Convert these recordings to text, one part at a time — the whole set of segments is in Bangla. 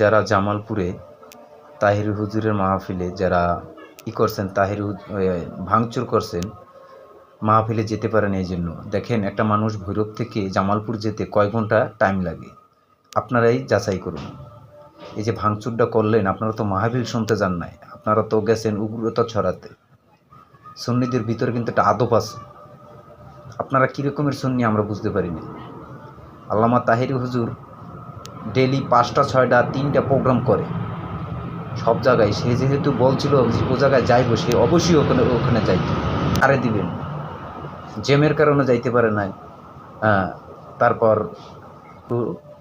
যারা জামালপুরে তাহির হুজুরের মাহফিলে যারা ই করছেন তাহির ভাঙচুর করছেন, মাহফিলে যেতে পারেন এই জন্য দেখেন, একটা মানুষ ভৈরব থেকে জামালপুর যেতে কয় ঘণ্টা টাইম লাগে? আপনারাই যাচাই করুন। এই যে ভাঙচুরটা করলেন, আপনারা তো মাহফিল শুনতে যান নাই। আপনারা তো গেছেন উগ্রতা ছড়াতে। সুন্নিদের ভিতরে কিন্তু একটা আদব আছে। আপনারা কী রকমের সুন্নি আমরা বুঝতে পারিনি। আল্লামা তাহির হুজুর ডেলি পাঁচটা, ছয়টা, তিনটা প্রোগ্রাম করে। সব জায়গায় সে যেহেতু বলছিল যে ও জায়গায় যাইবো, সে অবশ্যই ওখানে ওখানে যাইতো, আরে দিবেন। জেমের কারণে যাইতে পারে নাই। হ্যাঁ তারপর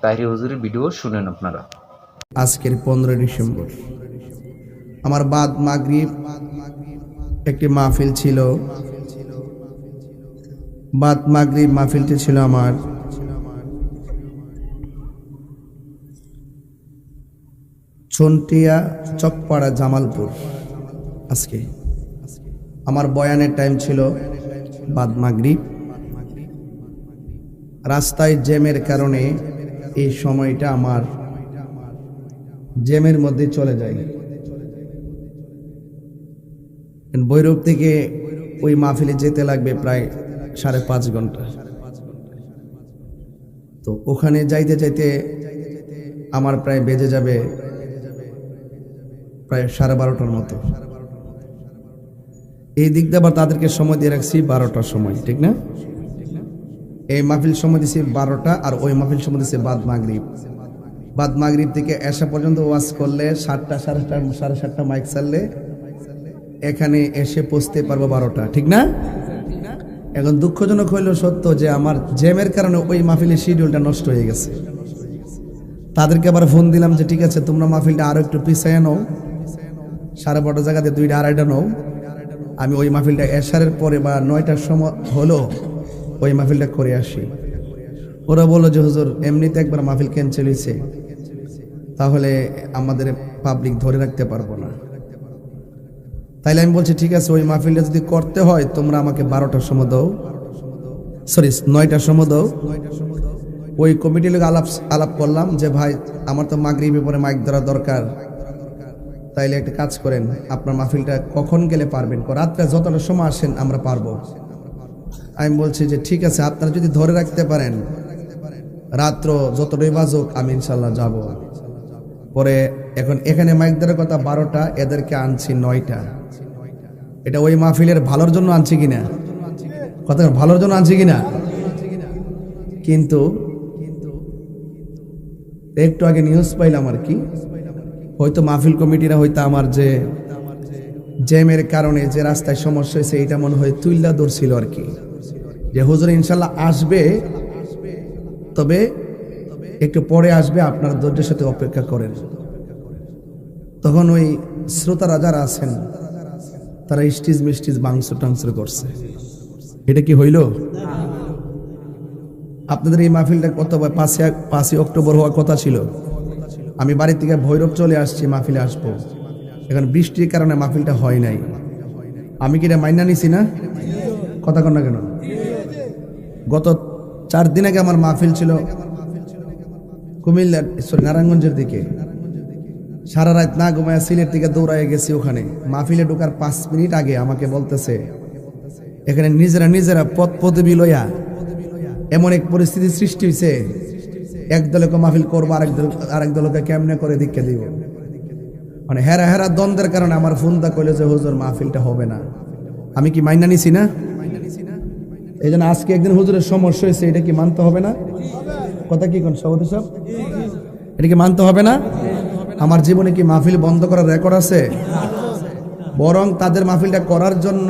তাহির হুজুরের ভিডিও শুনেন আপনারা। আজকের পনেরোই ডিসেম্বর। আমার বাদ মাগরিব একটি মাহফিল ছিল। বাদ মাগরিব মাহফিলটি ছিল আমার ছন্টিয়া চকপাড়া জামালপুর। আজকে আমার বয়ানের টাইম ছিল বাদ মাগরিব রাস্তায় জ্যামের কারণে এই সময়টা আমার জ্যামের মধ্যে চলে যায় ভৈরব থেকে ওই মাহফিলে যেতে লাগবে প্রায় সাড়ে পাঁচ ঘণ্টা। তো ওখানে যাইতে যাইতে আমার প্রায় বেজে যাবে প্রায় সাড়ে বারোটার মতো। এই দিক দিয়ে আবার তাদেরকে সময় দিয়ে রাখছি বারোটার সময়, ঠিক না? এই মাহফিল সময় দিছি বারোটা আর ওই মাহফিল সময় দিছি বাদ মাগরিব। বাদ মাগরিব থেকে এসা পর্যন্ত ওয়াজ করলে সাতটা, সাড়ে সাড়ে সাতটা মাইক চাললে এখানে এসে পৌঁছতে পারব বারোটা, ঠিক না? এখন দুঃখজনক হইল সত্য যে আমার জ্যামের কারণে ওই মাহফিলের শিডিউলটা নষ্ট হয়ে গেছে। তাদেরকে আবার ফোন দিলাম যে, ঠিক আছে, তোমরা মাহফিলটা আরও একটু পিছিয়ে নাও। সাড়ে বারোটা জায়গাতে দুইটা আড়াইটা নাও আমি ওই মাহফিলটা এশারের পরে বা নয়টার সময় হলো ওই মাহফিলটা করে আসি। ওরা বলল যে, হুজুর, এমনিতে একবার মাহফিল ক্যান্সেল হয়েছে। তাহলে আমাদের পাবলিক ধরে রাখতে পারব না। তাইলে আমি বলছি, ঠিক আছে, ওই মাহফিলটা যদি করতে হয়, তোমরা আমাকে বারোটার সময় দাও। সরি নয়টার সময় দাও। ওই কমিটির লোক আলাপ আলাপ করলাম যে, ভাই, আমার তো মাগরিবে পরে মাইক ধরা দরকার। তাইলে একটা কাজ করেন, আপনার মাহফিলটা কখন গেলে পারবেন? রাত্রে যতটা সময় আসেন, আমরা পারব। আমি বলছি যে ঠিক আছে, আপনারা যদি ধরে রাখতে পারেন, রাত্র যতটাই বাজুক, আমি ইনশাল্লাহ যাব। পরে এখন এখানে মাইক ধরার কথা বারোটা, এদেরকে আনছি নয়টা। এটা ওই মাহফিলের ভালোর জন্য আনছি কিনা? কথা ভালোর জন্য আনছি কিনা? কিন্তু একটু আগে নিউজ পাইলাম আর কি। হয়তো মাহফিল কমিটিরা হয়তো আমার যে জ্যামের কারণে যে রাস্তায় সমস্যা হয়েছে, এটা মনে হয় তুইল্লা ধরছিল আর কি। যে হুজুর ইনশাল্লাহ আসবে, তবে একটু পরে আসবে, আপনার ধৈর্যের সাথে অপেক্ষা করেন। তখন ওই শ্রোতারা যারা আছেন, তারা স্টিজ মিস্টিজ বাংশ টাংস করছে। এটা কি হইল? আপনাদের এই মাহফিলটা কত বা পাঁচই পাঁচই অক্টোবর হওয়ার কথা ছিল। আমি বাড়ি থেকে ভৈরব চলে আসছি, মাহফিলে আসব। এখন বৃষ্টির কারণে মাহফিলটা হয় নাই। আমি কি এটা মাইনা নিছি না? কথা কন না কেন? গত চার দিন আগে আমার মাহফিল ছিল কুমিল্লার, সরি, নারায়ণগঞ্জের দিকে। সারা রাত না ঘুমায় সিলেট থেকে দৌড়ায় গেছি ওখানে। মাহফিলে ঢোকার পাঁচ মিনিট আগে আমাকে বলতেছে, এখানে নিজেরা নিজেরা পথ পদবি লইয়া এমন এক পরিস্থিতি সৃষ্টি হয়েছে এক দলকে মাহফিল করব, আরেক দল আরেক দলকে কেমনে করে দীক্ষা দিব? মানে হেরা হেরা দ্বন্দ্বের কারণে আমার ফোনটা কইলে যে, হুজুর, মাহফিলটা হবে না। আমি কি মাইনা নিছি না? এই জন্য আজকে একদিন হুজুরের সমস্যা হয়েছে, এটা কি মানতে হবে না? কথা কি কোন, সভাপতি সাহেব? এটা কি মানতে হবে না? আমার জীবনে কি মাহফিল বন্ধ করার রেকর্ড আছে? বরং তাদের মাহফিলটা করার জন্য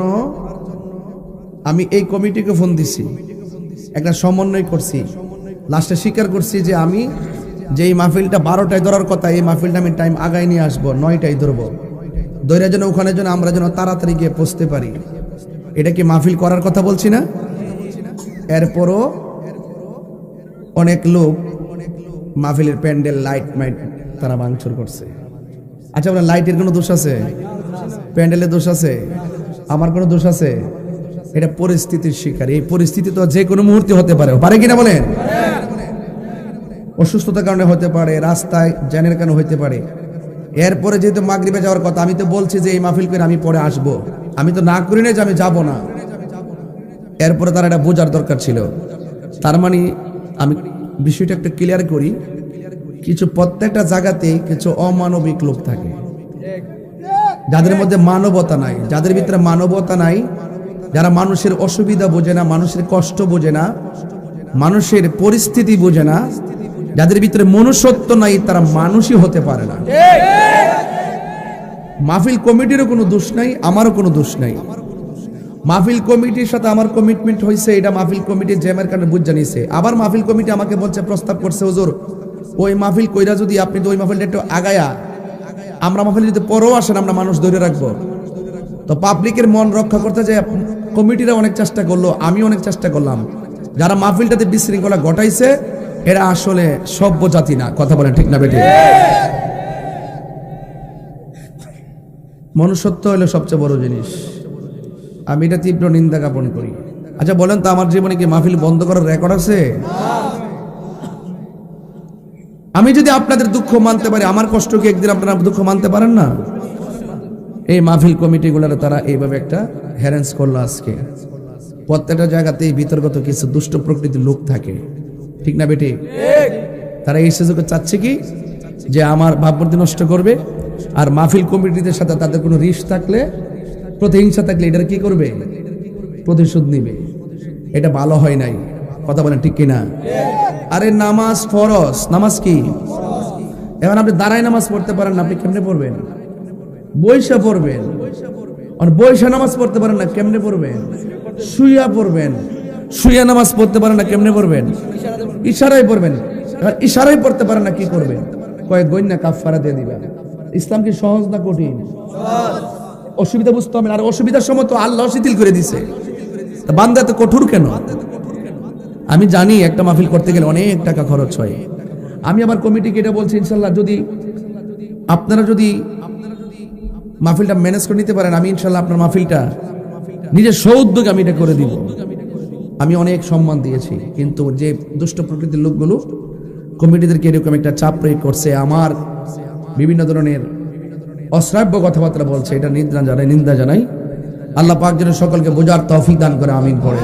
আমি এই কমিটিকে ফোন দিছি। একটা সমন্বয় করছি। লাস্টে স্বীকার করছি যে আমি যে এই মাহফিলটা বারোটায় ধরার কথা, এই মাহফিলটা আমি টাইম আগায় নিয়ে আসব, নয়টায় ধরবো। দৈরা যেন ওখানে যেন আমরা যেন তাড়াতাড়ি গিয়ে পৌঁছতে পারি। এটা কি মাহফিল করার কথা বলছি না? এরপরও অনেক লোক মাহফিলের প্যান্ডেল লাইট মাইট তারা ভাঙচুর করছে। আচ্ছা আপনার লাইটের কোনো দোষ আছে? প্যান্ডেলের দোষ আছে? আমার কোনো দোষ আছে? এটা পরিস্থিতির শিকার। এই পরিস্থিতি তো যে কোনো মুহূর্তে হতে পারে। পারে কিনা বলেন? অসুস্থতার কারণে হতে পারে, রাস্তায় জ্যানের কারণে হতে পারে। এরপরে যেহেতু মাগরিবে যাওয়ার কথা, আমি তো বলছি যে এই মাহফিল করে আমি পরে আসব। আমি তো না করি না যে আমি যাব না। এরপরে তার এটা বোঝার দরকার ছিল। তার মানে আমি বিষয়টা একটা ক্লিয়ার করি, কিছু প্রত্যেকটা জায়গাতে কিছু অমানবিক লোক থাকে। যাদের মধ্যে মানবতা নাই, যাদের ভিতরে মানবতা নাই, যারা মানুষের অসুবিধা বোঝে না, মানুষের কষ্ট বোঝে না, মানুষের পরিস্থিতি বোঝে না যাদের ভিতরে মনুষ্যত্ব নাই, তারা মানুষই হতে পারে না। মাহফিল কমিটিরও কোনো দোষ নাই, আমারও কোনো দোষ নাই। মাহফিল কমিটির সাথে আমার কমিটমেন্ট হয়েছে এটা মাহফিল কমিটি জ্যামের কারণে বুঝ জানিয়েছে আবার মাহফিল কমিটি আমাকে বলছে, প্রস্তাব করছে, হুজুর, ওই মাহফিল কইরা যদি আপনি তো ওই মাহফিলটা একটু আগায়া, আমরা মাহফিল যদি পরেও আসেন, আমরা মানুষ ধরে রাখব। তো পাবলিকের মন রক্ষা করতে যে কমিটিরা অনেক চেষ্টা করল আমি অনেক চেষ্টা করলাম। যারা মাহফিলটাতে বিশৃঙ্খলা ঘটাইছে এরা আসলে সভ্য জাতি না। কথা বলেন ঠিক না বেটে? মনুষ্যত্ব হলো সবচেয়ে বড় জিনিস। আমি এটা তীব্র নিন্দা জ্ঞাপন করি। আচ্ছা বলেন তো, আমার জীবনে কি মাহফিল বন্ধ করার রেকর্ড আছে? আমি যদি আপনাদের দুঃখ মানতে পারি, আমার কষ্ট কি একদিন আপনারা দুঃখ মানতে পারেন না? এই মাহফিল কমিটিগুলোর তারা এইভাবে একটা হ্যারেন্স করল আজকে। প্রত্যেকটা জায়গাতেই বিতর্কত কিছু দুষ্ট প্রকৃতির লোক থাকে। ঠিক না বেটি? তারা এই সুযোগে চাচ্ছে কি? যে আমার ভাবমূর্তি নষ্ট করবে আর মাহফিল কমিটিদের সাথে তাদের কোনো রিস্ক থাকলে, প্রতিহিংসা থাকলে এটা কি করবে? প্রতিশোধ নিবে। এটা ভালো হয় নাই। কথা বলেন ঠিক কিনা? আরে নামাজ ফরজ। নামাজ কি? এখন আপনি দাঁড়ায় নামাজ পড়তে পারেন না, আপনি কেমনে পড়বেন? বৈশা পড়বেন। আর বৈশা নামাজ পড়তে পারেন না, কেমনে পড়বেন? শুইয়া পড়বেন। শুইয়া নামাজ পড়তে পারে না, কেমনে পড়বেন? ইশারায় পড়বেন। এবার ইশারায় পড়তে পারেন না, কি করবেন? কয়েক গণ্যা কাফারা দিয়ে দিবেন। ইসলাম কি সহজ না কঠিন? অসুবিধা বুঝতে হবে আর অসুবিধার সময় তো আল্লাহ শিথিল করে দিছে। বান্দা এত কঠোর কেন? আমি জানি একটা মাহফিল করতে গেলে অনেক টাকা খরচ হয়। আমি আমার কমিটিকে এটা বলছি, ইনশাল্লাহ যদি আপনারা যদি মাহফিলটা ম্যানেজ করে নিতে পারেন, আমি ইনশাল্লাহ আপনার মাহফিলটা নিজের সৌদ্যোগে আমি এটা করে দিব। আমি অনেক সম্মান দিয়েছি, কিন্তু যে দুষ্ট প্রকৃতির লোকগুলো কমিটিদেরকে এরকম একটা চাপ প্রয়োগ করছে, আমার বিভিন্ন ধরনের অশ্রাব্য কথাবার্তা বলছে, এটা নিন্দা জানাই নিন্দা জানাই। আল্লাহ পাক যেন সকলকে বোঝার তৌফিক দান করে, আমিন পড়ে।